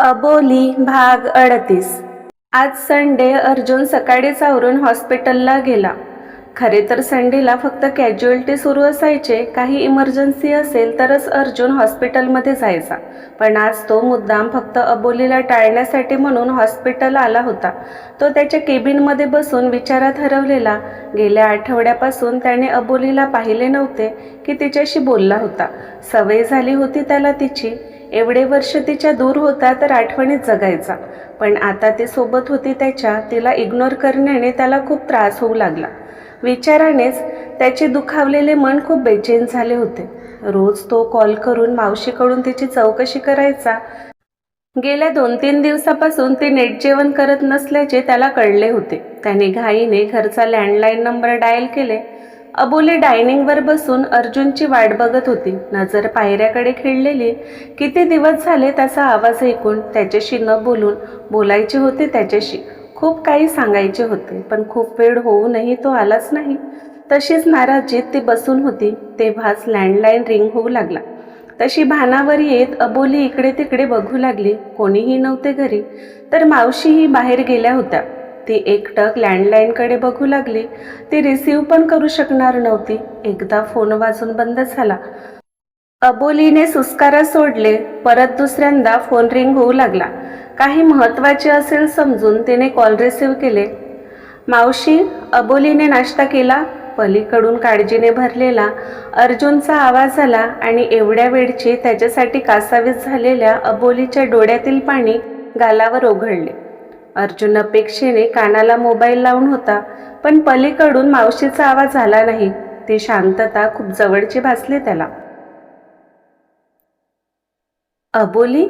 अबोली भाग अडतीस. आज संडे अर्जुन सकाळीच आवरून हॉस्पिटलला गेला. खरे तर संडेला फक्त कॅज्युअल्टी सुरू असायचे काही इमर्जन्सी असेल तरच अर्जुन हॉस्पिटलमध्ये जायचा. पण आज तो मुद्दाम फक्त अबोलीला टाळण्यासाठी म्हणून हॉस्पिटल आला होता. तो त्याच्या केबिनमध्ये बसून विचारात हरवलेला. गेल्या आठवड्यापासून त्याने अबोलीला पाहिले नव्हते की तिच्याशी बोलला होता. सवय झाली होती त्याला तिची. एवढे वर्ष तिच्या दूर होता तर आठवणीत जगायचा. पण आता ती सोबत होती त्याच्या तिला इग्नोर करण्याने त्याला खूप त्रास होऊ लागला. विचारानेच त्याचे दुखावलेले मन खूप बेचैन झाले होते. रोज तो कॉल करून मावशीकडून तिची चौकशी करायचा. गेल्या दोन तीन दिवसापासून ते नेट जेवण करत नसल्याचे त्याला कळले होते. त्याने घाईने घरचा लँडलाईन नंबर डायल केले. अबोली डायनिंगवर बसून अर्जुनची वाट बघत होती. नजर पायऱ्याकडे खेळलेली किती दिवस झाले त्याचा आवाज ऐकून त्याच्याशी न बोलून बोलायचे होते त्याच्याशी. खूप काही सांगायचे होते पण खूप वेळ होऊनही तो आलाच नाही. तशीच नाराजीत ती बसून होती तेव्हाच लँडलाईन रिंग होऊ लागला. तशी भानावर येत अबोली इकडे तिकडे बघू लागली. कोणीही नव्हते घरी तर मावशीही बाहेर गेल्या होत्या. ती एकटक लँडलाईनकडे बघू लागली. ती रिसीव पण करू शकणार नव्हती. एकदा फोन वाजून बंद झाला. अबोलीने सुस्कारा सोडले. परत दुसऱ्यांदा फोन रिंग होऊ लागला. काही महत्त्वाचे असेल समजून तिने कॉल रिसीव केले. मावशी अबोलीने नाश्ता केला. पलीकडून काळजीने भरलेला अर्जुनचा आवाज आला आणि एवढ्या वेळची त्याच्यासाठी कासावीस झालेल्या अबोलीच्या डोळ्यातील पाणी गालावर ओघळले. अर्जुन अपेक्षेने कानाला मोबाईल लावून होता पण पलीकडून मावशीचा आवाज आला नाही. ती शांतता खूप जवळची भासली त्याला. अबोली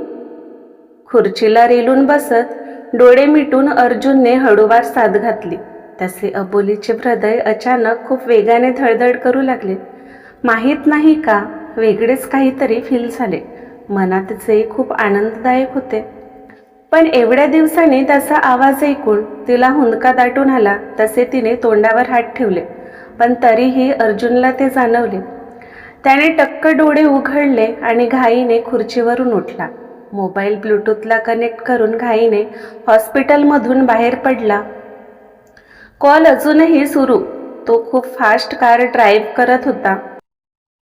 खुर्चीला रेलून बसत डोळे मिटून अर्जुनने हळूवार साथ घातली. तसे अबोलीचे हृदय अचानक खूप वेगाने धडधड करू लागले. माहीत नाही का वेगळेच काहीतरी फील झाले. मनातचे खूप आनंददायक होते. पण एवढ्या दिवसांनी त्याचा आवाज ऐकून तिला हुंदका दाटून आला तसे तिने तोंडावर हात ठेवले. पण तरीही अर्जुनला ते जाणवले. त्याने टक्क डोळे उघडले आणि घाईने खुर्चीवरून उठला. मोबाईल ब्लूटूथला कनेक्ट करून घाईने हॉस्पिटलमधून बाहेर पडला. कॉल अजूनही सुरू. तो खूप फास्ट कार ड्राईव्ह करत होता.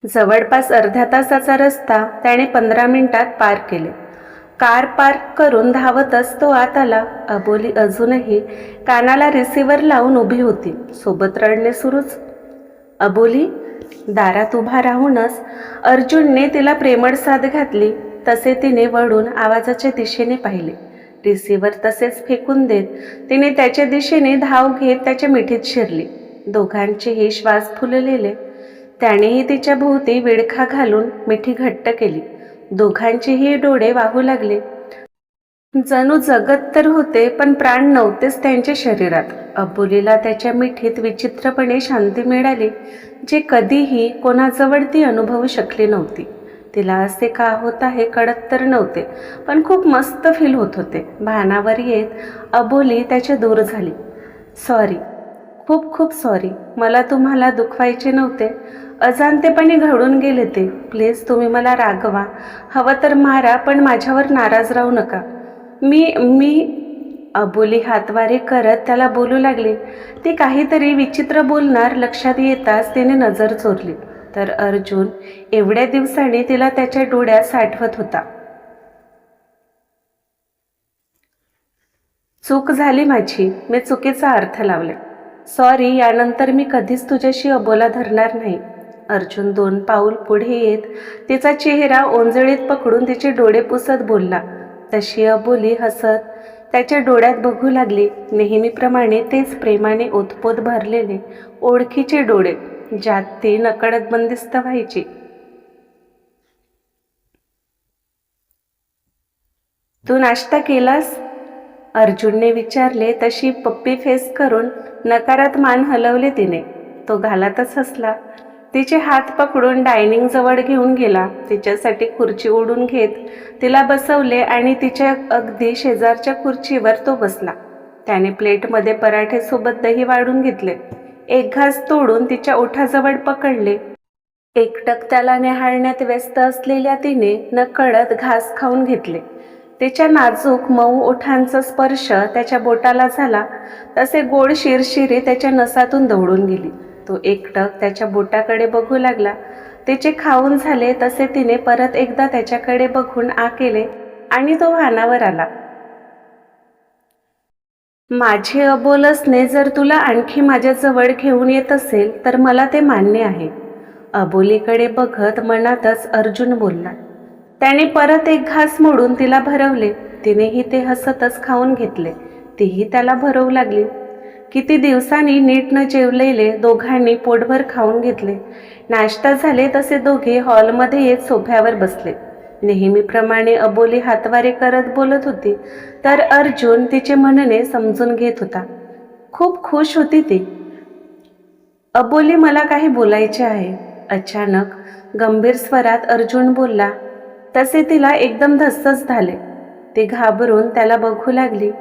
जवळपास अर्ध्या तासाचा रस्ता त्याने पंधरा मिनिटात पार केले. कार पार्क करून धावतच तो आत आला अबोली अजूनही कानाला रिसिव्हर लावून उभी होती. सोबत रडणे सुरूच. अबोली दारात उभा राहूनच अर्जुनने तिला प्रेमळ साथ घातली. तसे तिने वळून आवाजाच्या दिशेने पाहिले. रिसिव्हर तसेच फेकून देत तिने त्याच्या दिशेने धाव घेत त्याच्या मिठीत शिरली. दोघांचेही श्वास फुललेले. त्यानेही तिच्या भोवती विडखा घालून मिठी घट्ट केली. दोघांचेही डोळे वाहू लागले. जणू जगत तर होते पण प्राण नव्हतेच त्यांच्या शरीरात. अबोलीला त्याच्या मिठीत विचित्रपणे शांती मिळाली जे कधीही कोणाजवळ ती अनुभवू शकली नव्हती. तिला असे का होत आहे कळत तर नव्हते पण खूप मस्त फील होत होते. भानावर येत अबोली त्याच्या दूर झाली. सॉरी खूप खूप सॉरी मला तुम्हाला दुखवायचे नव्हते. अजाणतेपणे घडून गेले ते. प्लीज तुम्ही मला रागवा. हवं तर मारा पण माझ्यावर नाराज राहू नका. मी मी अबोली हातवारे करत त्याला बोलू लागले. ती काहीतरी विचित्र बोलणार लक्षात येताच तिने नजर चोरली. तर अर्जुन एवढ्या दिवसांनी तिला त्याच्या डोळ्यात साठवत होता. चूक झाली माझी. मी चुकीचा अर्थ लावले. सॉरी यानंतर मी कधीच तुझ्याशी अबोला धरणार नाही. अर्जुन दोन पाऊल पुढे येत तिचा चेहरा ओंजळीत पकडून तिचे डोळे पुसत बोलला. तशी अबोली हसत त्याच्या डोळ्यात बघू लागली. नेहमीप्रमाणे तेच प्रेमाने ओतपोत भरलेले ओळखीचे डोळे ज्यात ती नकळत बंदिस्त व्हायची. तू नाश्ता केलास? अर्जुनने विचारले. तशी पप्पी फेस करून नकारात मान हलवले तिने. तो घालातच हसला. तिचे हात पकडून डायनिंग जवळ घेऊन गेला. तिच्यासाठी खुर्ची ओढून घेत तिला बसवले आणि तिच्या अगदी शेजारच्या खुर्चीवर तो बसला. त्याने प्लेटमध्ये पराठेसोबत दही वाढून घेतले. एक घास तोडून तिच्या ओठाजवळ पकडले. एकटक त्याला निहाळण्यात व्यस्त असलेल्या तिने नकळत घास खाऊन घेतले. तिच्या नाजूक मऊ ओठांचा स्पर्श त्याच्या बोटाला झाला. तसे गोड शिरशिरी त्याच्या नसातून दौडून गेली. तो एकटक त्याच्या बोटाकडे बघू लागला. तिचे खाऊन झाले तसे तिने परत एकदा त्याच्याकडे बघून आ केले आणि तो वाहनावर आला. माझे अबोल असणे जर तुला आणखी माझ्याजवळ घेऊन येत असेल तर मला ते मान्य आहे. अबोलीकडे बघत मनातच अर्जुन बोलला. त्याने परत एक घास मोडून तिला भरवले. तिनेही ते हसतच खाऊन घेतले. तीही त्याला भरवू लागली. किती दिवसांनी नीट न जेवलेले दोघांनी पोटभर खाऊन घेतले. नाश्ता झाले तसे दोघे हॉलमध्ये येत सोफ्यावर बसले. नेहमीप्रमाणे अबोली हातवारे करत बोलत होती तर अर्जुन तिचे म्हणणे समजून घेत होता. खूप खुश होती ती. अबोली मला काही बोलायचे आहे. अचानक गंभीर स्वरात अर्जुन बोलला तसे तिला एकदम धस्सच झाले. ती घाबरून त्याला बघू लागली.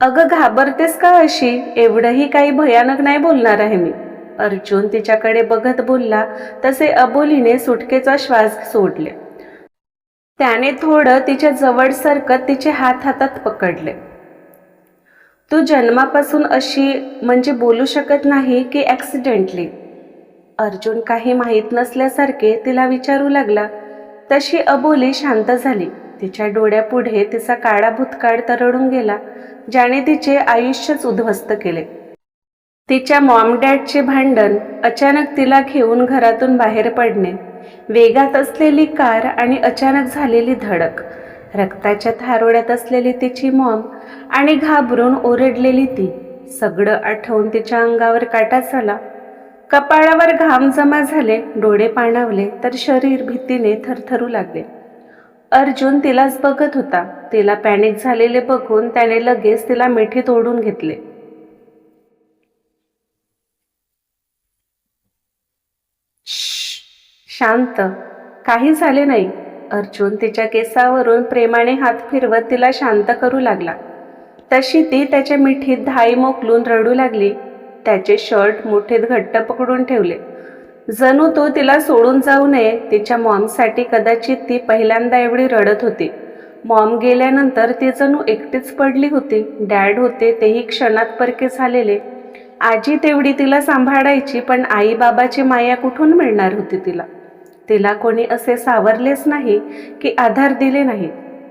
अगं घाबरतेस का अशी? एवढंही काही भयानक नाही बोलणार आहे मी. अर्जुन तिच्याकडे बघत बोलला तसे अबोलीने सुटकेचा श्वास सोडले. त्याने थोडं तिच्या जवळ सरकत तिचे हात हातात पकडले. तू जन्मापासून अशी म्हणजे बोलू शकत नाही की ॲक्सिडेंटली अर्जुन काही माहीत नसल्यासारखे तिला विचारू लागला. तशी अबोली शांत झाली. तिच्या डोळ्यापुढे तिचा काळा भूतकाळ तरडून गेला. ज्याने तिचे आयुष्यच उद्ध्वस्त केले. तिच्या मॉम डॅडचे भांडण अचानक तिला घेऊन घरातून बाहेर पडणे वेगात असलेली कार आणि अचानक झालेली धडक रक्ताच्या थारोड्यात असलेली तिची मॉम आणि घाबरून ओरडलेली ती सगळं आठवून तिच्या अंगावर काटा झाला कपाळावर घाम जमा झाले डोळे पाणावले तर शरीर भीतीने थरथरू लागले. अर्जुन तिलाच बघत होता. तिला पॅनिक झालेले बघून त्याने लगेच तिला मिठीत ओढून घेतले. शांत. काही झाले नाही. अर्जुन तिच्या केसावरून प्रेमाने हात फिरवत तिला शांत करू लागला. तशी ती त्याच्या मिठीत धाई मोकलून रडू लागली. त्याचे शर्ट मुठीत घट्ट पकडून ठेवले. जणू तो तिला सोडून जाऊ नये तिच्या मॉमसाठी कदाचित ती पहिल्यांदा एवढी रडत होती. मॉम गेल्यानंतर ती जणू एकटीच पडली होती. डॅड होते तेही क्षणात परके झालेले. आजी तेवढी तिला सांभाळायची पण आई बाबाची माया कुठून मिळणार होती तिला? तिला कोणी असे सावरलेच नाही की आधार दिले नाही.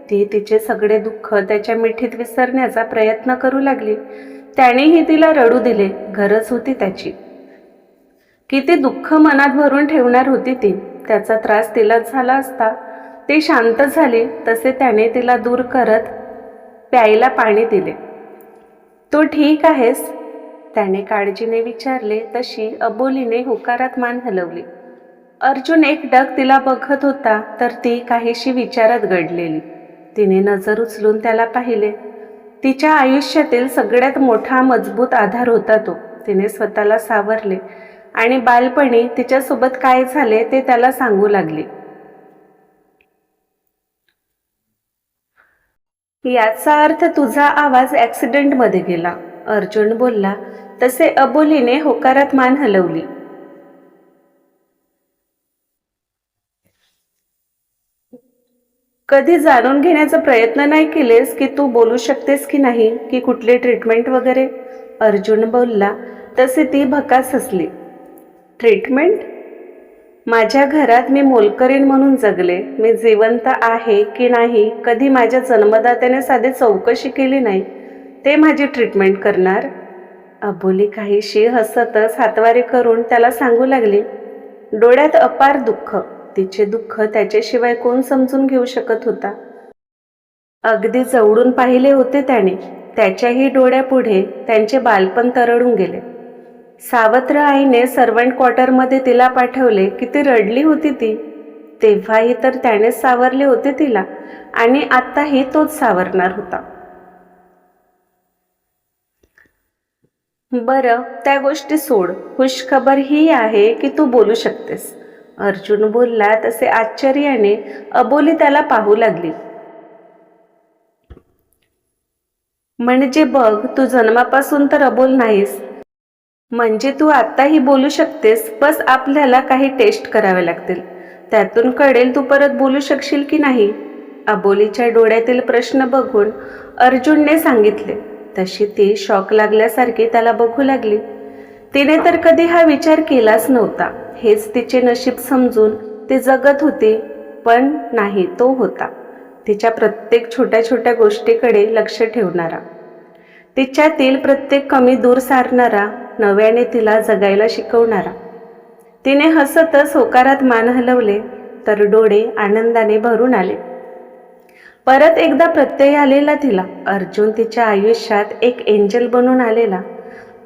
ती तिचे सगळे दुःख त्याच्या मिठीत विसरण्याचा प्रयत्न करू लागली. त्यानेही तिला रडू दिले. गरज होती त्याची. किती दुःख मनात भरून ठेवणार होती ती. त्याचा त्रास तिला झाला असता. ती शांत झाली तसे त्याने तिला दूर करत प्यायला पाणी दिले. तू ठीक आहेस? त्याने काळजीने विचारले. तशी अबोलीने होकारात मान हलवली. अर्जुन एक डग तिला बघत होता तर ती काहीशी विचारात घडलेली. तिने नजर उचलून त्याला पाहिले. तिच्या आयुष्यातील सगळ्यात मोठा मजबूत आधार होता तो. तिने स्वतःला सावरले. आणि बालपणी तिच्यासोबत काय झाले ते त्याला सांगू लागले. याचा अर्थ तुझा आवाज ॲक्सिडेंटमध्ये गेला. अर्जुन बोलला तसे अबोलीने होकारात मान हलवली. कधी जाणून घेण्याचा प्रयत्न नाही केलेस की तू बोलू शकतेस की नाही की कुठली ट्रीटमेंट वगैरे? अर्जुन बोलला तसे ती भकास हसली. ट्रीटमेंट? माझ्या घरात मी मोलकरीण म्हणून जगले. मी जिवंत आहे की नाही कधी माझ्या जन्मदात्याने साधी चौकशी केली नाही ते माझी ट्रीटमेंट करणार? अबोली काहीशी हसतच हातवारी करून त्याला सांगू लागली डोळ्यात अपार दुःख. तिचे दुःख त्याच्याशिवाय कोण समजून घेऊ शकत होता? अगदी जवळून पाहिले होते त्याने. त्याच्याही डोळ्यापुढे त्यांचे बालपण तरळून गेले. सावत्र आईने सर्वंट क्वार्टरमध्ये तिला पाठवले किती रडली होती ती. तेव्हाही तर त्यानेच सावरले होते तिला आणि आत्ताही तोच सावरणार होता. बरं त्या गोष्टी सोड. खुशखबर ही आहे की तू बोलू शकतेस. अर्जुन बोलला तसे आश्चर्याने अबोली त्याला पाहू लागली. म्हणजे बघ तू जन्मापासून तर अबोल नाहीस. म्हणजे तू आत्ताही बोलू शकतेस बस आपल्याला काही टेस्ट करावे लागतील. त्यातून कळेल तू परत बोलू शकशील की नाही. अबोलीच्या डोळ्यातील प्रश्न बघून अर्जुनने सांगितले. तशी ती शॉक लागल्यासारखी त्याला बघू लागली. तिने तर कधी हा विचार केलाच नव्हता. हेच तिचे नशीब समजून ती जगत होती पण नाही तो होता. तिच्या प्रत्येक छोट्या छोट्या गोष्टीकडे लक्ष ठेवणारा. तिच्यातील प्रत्येक कमी दूर सारणारा नव्याने तिला जगायला शिकवणारा. तिने हसतच होकारात मान हलवले तर डोळे आनंदाने भरून आले. परत एकदा प्रत्यय आलेला तिला. अर्जुन तिच्या आयुष्यात एक एंजल बनून आलेला.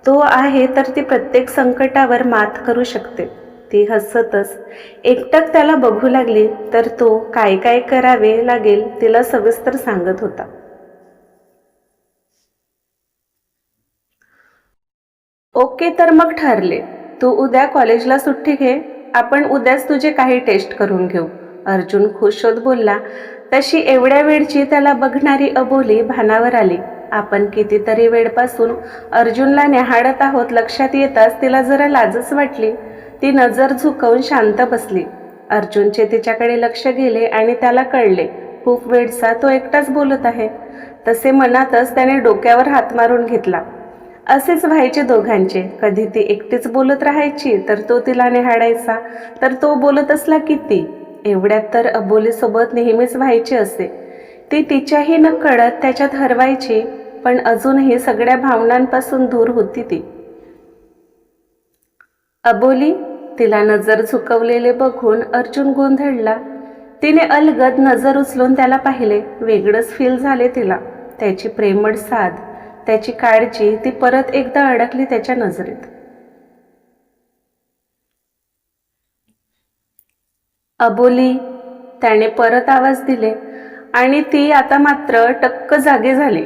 तो आहे तर ती प्रत्येक संकटावर मात करू शकते. ती हसतच. एकटक त्याला बघू लागली तर तो काय काय करावे लागेल तिला सविस्तर सांगत होता. ओके तर मग ठरले. तू उद्या कॉलेजला सुट्टी घे. आपण उद्याच तुझे काही टेस्ट करून घेऊ. अर्जुन खुश होत बोलला. तशी एवढ्या वेळची त्याला बघणारी अबोली भानावर आली. आपण कितीतरी वेळपासून अर्जुनला निहाळत आहोत लक्षात येताच तिला जरा लाजच वाटली. ती नजर झुकवून शांत बसली. अर्जुनचे तिच्याकडे लक्ष गेले आणि त्याला कळले खूप वेळचा तो एकटाच बोलत आहे. तसे मनातच त्याने डोक्यावर हात मारून घेतला. असेच व्हायचे दोघांचे. कधी ती एकटीच बोलत राहायची तर तो तिला निहाळायचा तर तो बोलत असला किती एवढ्यात तर अबोलीसोबत नेहमीच व्हायचे असे. ती तिच्याही न कळत त्याच्यात हरवायची पण अजूनही सगळ्या भावनांपासून दूर होती ती. अबोली तिला नजर झुकवलेले बघून अर्जुन गोंधळला. तिने अलगद नजर उचलून त्याला पाहिले. वेगळंच फील झाले तिला. त्याची प्रेमळ साध त्याची काळजी ती परत एकदा अडकली त्याच्या नजरेत. अबोली त्याने परत आवाज दिले आणि ती आता मात्र टक्क जागे झाली.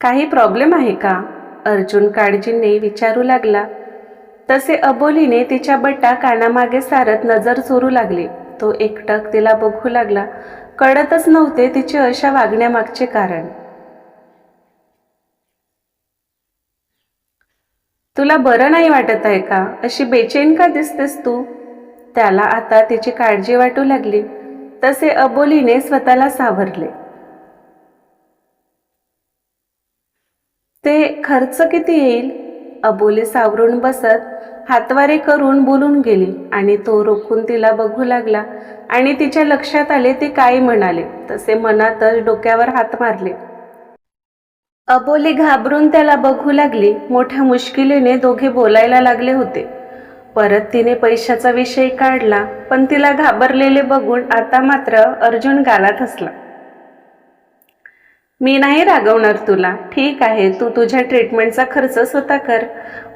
काही प्रॉब्लेम आहे का? अर्जुन काळजीने विचारू लागला. तसे अबोलीने तिच्या बट्टा कानामागे सारत नजर चोरू लागली. तो एकटक तिला बघू लागला. कळतच नव्हते तिचे अशा वागण्यामागचे कारण. तुला बरं नाही वाटत आहे का? अशी बेचैन का दिसतेस तू? त्याला आता तिची काळजी वाटू लागली. तसे अबोलीने स्वतःला सावरले. ते खर्च किती येईल? अबोली सावरून बसत हातवारे करून बोलून गेली आणि तो रोखून तिला बघू लागला. आणि तिच्या लक्षात आले ते काय म्हणाले? तसे मनातच डोक्यावर हात मारले. अबोली घाबरून त्याला बघू लागली. मोठ्या मुश्किलीने दोघे बोलायला लागले होते. परत तिने पैशाचा विषय काढला पण तिला घाबरलेले बघून आता मात्र अर्जुन गालात हसला. मी नाही रागवणार तुला. ठीक आहे तू तुझ्या ट्रीटमेंटचा खर्च स्वतः कर.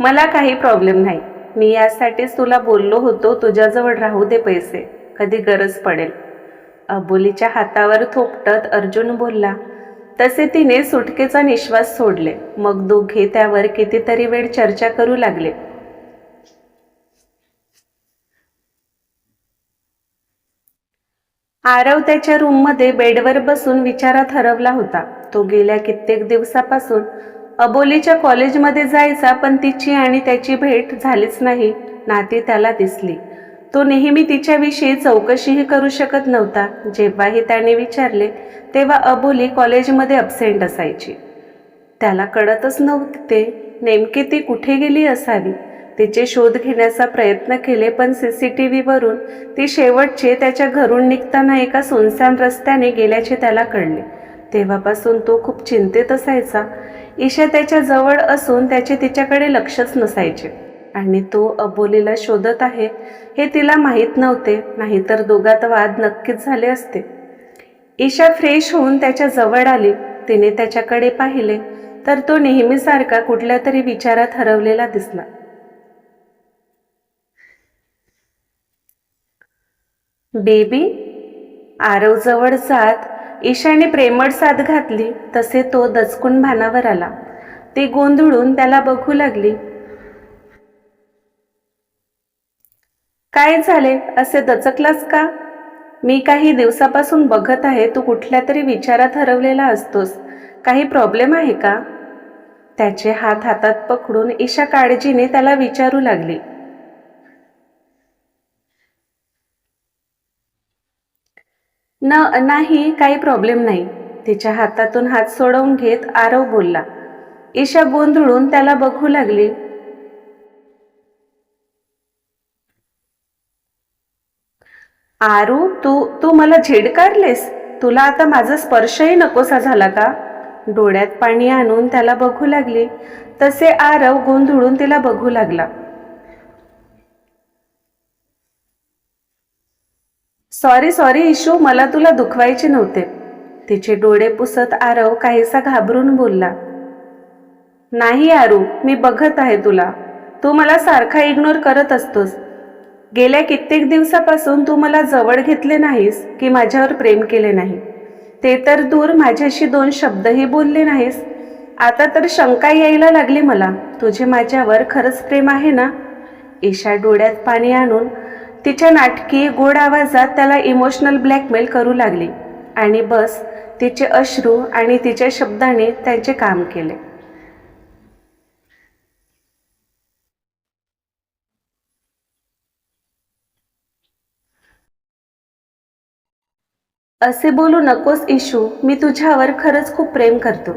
मला काही प्रॉब्लेम नाही. मी यासाठीच तुला बोललो होतो तुझ्याजवळ राहू दे पैसे. कधी गरज पडेल. अबोलीच्या हातावर थोपटत अर्जुन बोलला तसे तिने सुटकेचा निश्वास सोडले. मग दोघे त्यावर कितीतरी वेळ चर्चा करू लागले. आरव त्याच्या रूममध्ये बेडवर बसून विचारात हरवला होता. तो गेल्या कित्येक दिवसापासून अबोलीच्या कॉलेजमध्ये जायचा पण तिची आणि त्याची भेट झालीच नाही. नाती त्याला दिसली. तो नेहमी तिच्याविषयी चौकशीही करू शकत नव्हता. जेव्हाही त्याने विचारले तेव्हा अबोली कॉलेजमध्ये अबसेंट असायची. त्याला कळतच नव्हते नेमकी ती कुठे गेली असावी. तिचे शोध घेण्याचा प्रयत्न केले पण सी सी टी व्हीवरून ती शेवटचे त्याच्या घरून निघताना एका सुनसान रस्त्याने गेल्याचे त्याला कळले. तेव्हापासून तो खूप चिंतेत असायचा. ईशा त्याच्याजवळ असून त्याचे तिच्याकडे लक्षच नसायचे. आणि तो अबोलीला शोधत आहे हे तिला माहीत नव्हते नाहीतर दोघात वाद नक्कीच झाले असते. ईशा फ्रेश होऊन त्याच्याजवळ आली तिने त्याच्याकडे पाहिले तर तो नेहमीसारखा कुठल्या तरी विचारात हरवलेला दिसला. बेबी आरवजवळ जात ईशाने प्रेमळ साथ घातली तसे तो दचकून भानावर आला. ती गोंधळून त्याला बघू लागली. काय झाले? असे दचकलास का? मी काही दिवसापासून बघत आहे तू कुठल्या तरी विचारात हरवलेला असतोस. काही प्रॉब्लेम आहे का? त्याचे हात हातात पकडून ईशा काळजीने त्याला विचारू लागली. न नाही काही प्रॉब्लेम नाही. तिच्या हातातून हात सोडवून घेत आरव बोलला. ईशा गोंधळून त्याला बघू लागली. आरू तू तू मला झिडकारलेस? तुला आता माझा स्पर्शही नकोसा झाला का? डोळ्यात पाणी आणून त्याला बघू लागली. तसे आरव गोंधळून तिला बघू लागला. सॉरी सॉरी इशू मला तुला दुखवायचे नव्हते. तिचे डोळे पुसत आरव काहीसा घाबरून बोलला. नाही आरू मी बघत आहे तुला. तू मला सारखा इग्नोर करत असतोस. गेल्या कित्येक दिवसापासून तू मला जवळ घेतले नाहीस की माझ्यावर प्रेम केले नाही. ते तर दूर माझ्याशी दोन शब्दही बोलले नाहीस. आता तर शंका यायला लागली मला. तुझे माझ्यावर खरंच प्रेम आहे ना? ईशा डोळ्यात पाणी आणून तिच्या नाटकी गोड आवाजात त्याला इमोशनल ब्लॅकमेल करू लागली. आणि बस तिचे अश्रू आणि तिच्या शब्दाने त्यांचे काम केले. असे बोलू नकोस इशू मी तुझ्यावर खरंच खूप प्रेम करतो.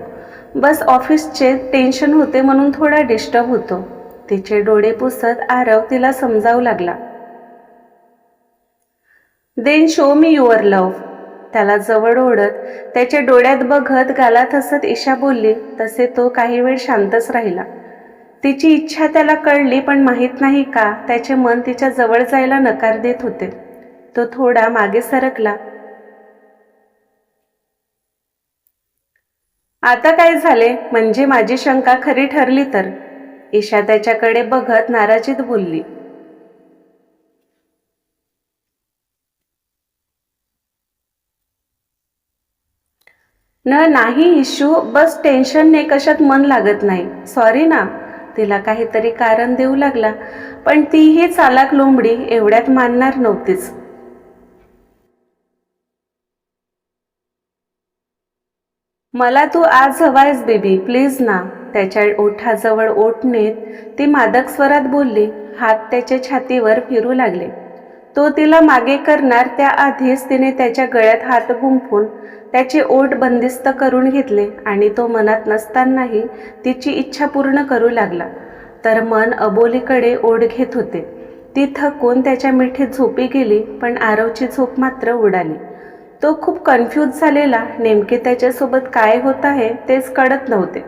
बस ऑफिसचे टेन्शन होते म्हणून थोडा डिस्टर्ब होतो. तिचे डोळे पुसत आरव तिला समजावू लागला. Then show me your love त्याला जवळ ओढत त्याच्या डोळ्यात बघत गालात हसत ईशा बोलली तसे तो काही वेळ शांतच राहिला. तिची इच्छा त्याला कळली पण माहीत नाही का त्याचे मन तिच्या जवळ जायला नकार देत होते. तो थोडा मागे सरकला. आता काय झाले? म्हणजे माझी शंका खरी ठरली तर. ईशा त्याच्याकडे बघत नाराजीत बोलली. न नाही इश्यू बस टेन्शनने कशात मन लागत नाही. सॉरी ना. तिला काहीतरी कारण देऊ लागला. पण तीही चालाक लोंबडी एवढ्यात मानणार नव्हतीच. मला तू आज हवायस बेबी. प्लीज ना. त्याच्या ओठाजवळ ओठ नेत ती मादक स्वरात बोलली. हात त्याच्या छातीवर फिरू लागले. तो तिला मागे करणार त्याआधीच तिने त्याच्या गळ्यात हात गुंफून त्याचे ओठ बंदिस्त करून घेतले आणि तो मनात नसतानाही तिची इच्छा पूर्ण करू लागला. तर मन अबोलीकडे ओढ घेत होते. ती थकून त्याच्या मिठीत झोपी गेली पण आरवची झोप मात्र उडाली. तो खूप कन्फ्यूज झालेला नेमके त्याच्यासोबत काय होत आहे तेच कळत नव्हते.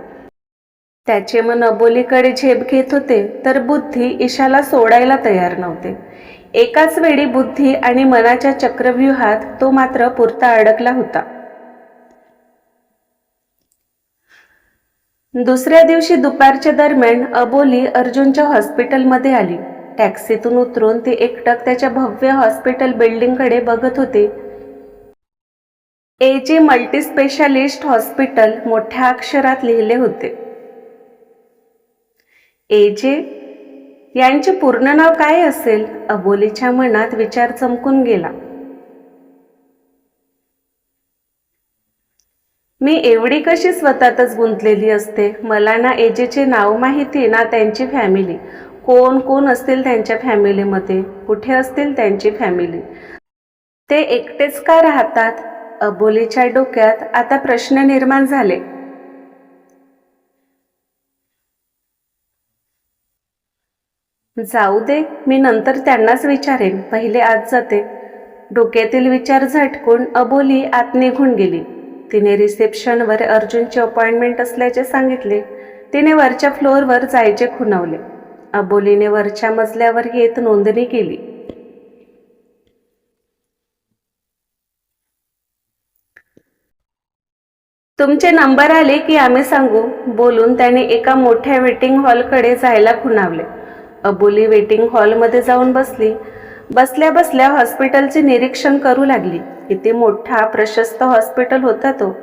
त्याचे मन अबोलीकडे झेप घेत होते तर बुद्धी ईशाला सोडायला तयार नव्हते. एकाच वेळी बुद्धी आणि मनाच्या चक्रव्यूहात तो मात्र पुरता अडकला होता. दुसऱ्या दिवशी दुपारच्या दरम्यान अबोली अर्जुनच्या हॉस्पिटलमध्ये आली. टॅक्सीतून उतरून ते एकटक त्याच्या भव्य हॉस्पिटल बिल्डिंगकडे बघत होते. ए जे मल्टीस्पेशालिस्ट हॉस्पिटल मोठ्या अक्षरात लिहिले होते. ए जे यांचे पूर्ण नाव काय असेल? अबोलीच्या मनात विचार चमकून गेला. मी एवढी कशी स्वतःतच गुंतलेली असते? मला ना एजेचे नाव माहिती ना त्यांची फॅमिली. कोण कोण असतील त्यांच्या फॅमिलीमध्ये? कुठे असतील त्यांची फॅमिली? ते एकटेच का राहतात? अबोलीच्या डोक्यात आता प्रश्न निर्माण झाले. जाऊ दे मी नंतर त्यांनाच विचारेन. पहिले आज जाते. डोक्यातील विचार झटकून अबोली आत निघून गेली. तिने रिसेप्शनवर अर्जुनची अपॉइंटमेंट असल्याचे सांगितले. तिने वरच्या फ्लोअरवर जायचे खुणावले. अबोलीने वरच्या मजल्यावर येत नोंदणी केली. तुमचे नंबर आले की आम्ही सांगू बोलून त्याने एका मोठ्या वेटिंग हॉलकडे जायला खुणावले. अबोली वेटिंग हॉलमध्ये जाऊन बसली. बसल्या बसल्या हॉस्पिटलचे निरीक्षण करू लागली. किती मोठा प्रशस्त हॉस्पिटल होता तो.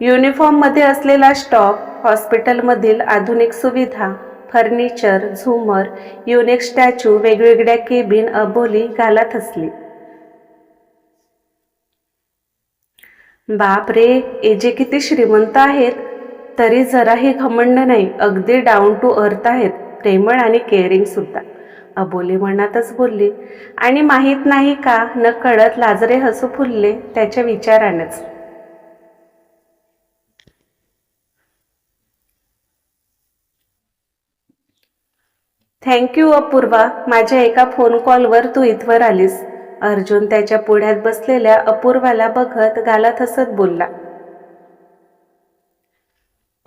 युनिफॉर्ममध्ये असलेला स्टॉक हॉस्पिटलमधील आधुनिक सुविधा फर्निचर झुमर युनिक स्टॅच्यू वेगवेगळ्या केबिन अबोली घालत असली. बाप रे एजे किती श्रीमंत आहेत. तरी जराही घमंड नाही अगदी डाऊन टू अर्थ आहेत. प्रेमळ आणि केअरिंगसुद्धा अबोली मनातच बोलली आणि माहीत नाही का न कळत लाजरे हसू फुलले त्याच्या विचारानेच. Thank you Apurva. माझ्या एका फोन कॉलवर तू इथवर आलीस. अर्जुन त्याच्या पुढ्यात बसलेल्या अपूर्वाला बघत गालात हसत बोलला.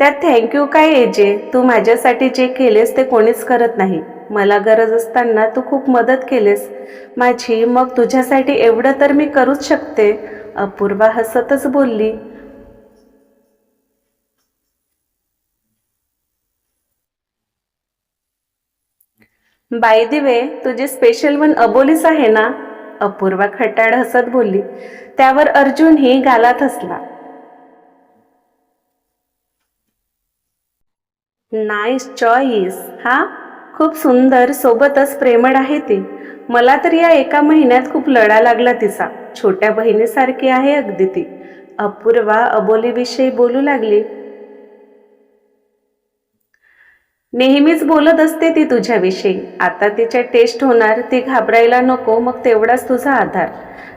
त्यात थँक्यू काय एजे तू माझ्यासाठी जे केलेस ते कोणीच करत नाही. मला गरज असताना तू खूप मदत केलेस. माझी मग तुझ्यासाठी एवढं तर मी करूच शकते. अपूर्वा हसतच बोलली. बाय दिवे तुझे स्पेशल वन अबोलीच आहे ना? अपूर्वा खटाड हसत बोलली. त्यावर अर्जुनही गालात हसला. नाईस चॉईस हा? खूप सुंदर सोबतच प्रेमळ आहे ती. मला तर या एका महिन्यात खूप लढा लागला तिचा. छोट्या बहिणीसारखी आहे अगदी ती. अपूर्वा अबोलीविषयी बोलू लागली. नेहमीच बोलत असते ती तुझ्याविषयी. आता तिच्या टेस्ट होणार ती घाबरायला नको मग तेवढाच तुझा आधार.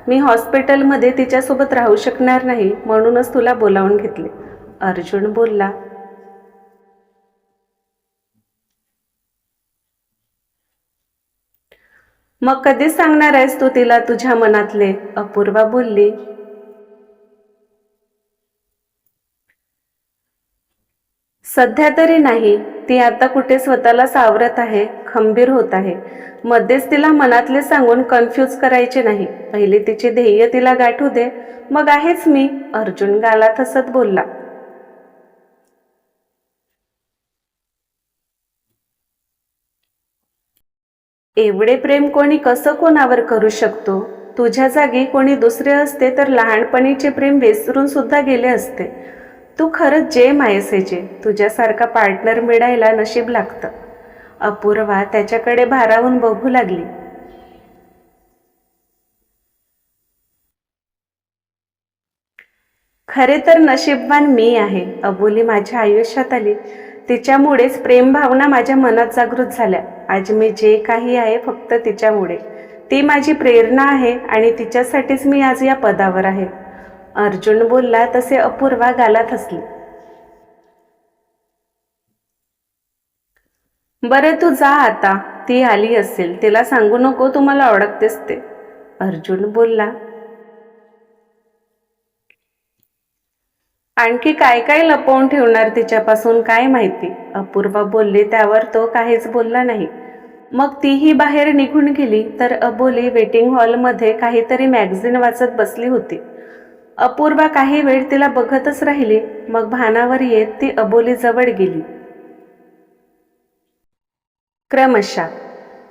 मी हॉस्पिटलमध्ये तिच्यासोबत राहू शकणार नाही म्हणूनच तुला बोलावून घेतले. अर्जुन बोलला मग कधी सांगणार आहेस तू तिला तुझ्या मनातले अपूर्वा बोलली? सध्या तरी नाही. ती आता कुठे स्वतःला सावरत आहे खंबीर होत आहे. मध्येच तिला मनातले सांगून कन्फ्यूज करायचे नाही. पहिले तिचे ध्येय तिला गाठू दे. मग आहेच मी अर्जुन गालात हसत बोलला. एवढे प्रेम कोणी कसं कोणावर करू शकतो? तुझ्या जागी कोणी दुसरे असते तर लहानपणीचे प्रेम विसरून सुद्धा गेले असते. तू खरंच जे मायसेचे तुझ्यासारखा पार्टनर मिळायला नशीब लागतं. अपूर्वा त्याच्याकडे भारावून बघू लागली. खरे तर नशीबवान मी आहे अबोली माझ्या आयुष्यात आली. तिच्यामुळेच प्रेमभावना माझ्या मनात जागृत झाल्या. आज मी जे काही आहे फक्त तिच्यामुळे. ती माझी प्रेरणा आहे आणि तिच्यासाठीच मी आज या पदावर आहे. अर्जुन बोलला तसे अपूर्वा गालात हसली. बरं तू जा आता. ती आली असेल. तिला सांगू नको तू मला ओळखतेस ते. अर्जुन बोलला आणखी काय काय लपवून ठेवणार तिच्यापासून काय माहिती? अपूर्वा बोलली त्यावर तो काहीच बोलला नाही. मग तीही बाहेर निघून गेली तर अबोली वेटिंग हॉलमध्ये काहीतरी मॅगझिन वाचत बसली होती. अपूर्वा काही वेळ तिला बघतच राहिली. मग भानावर येत ती अबोली जवळ गेली. क्रमशः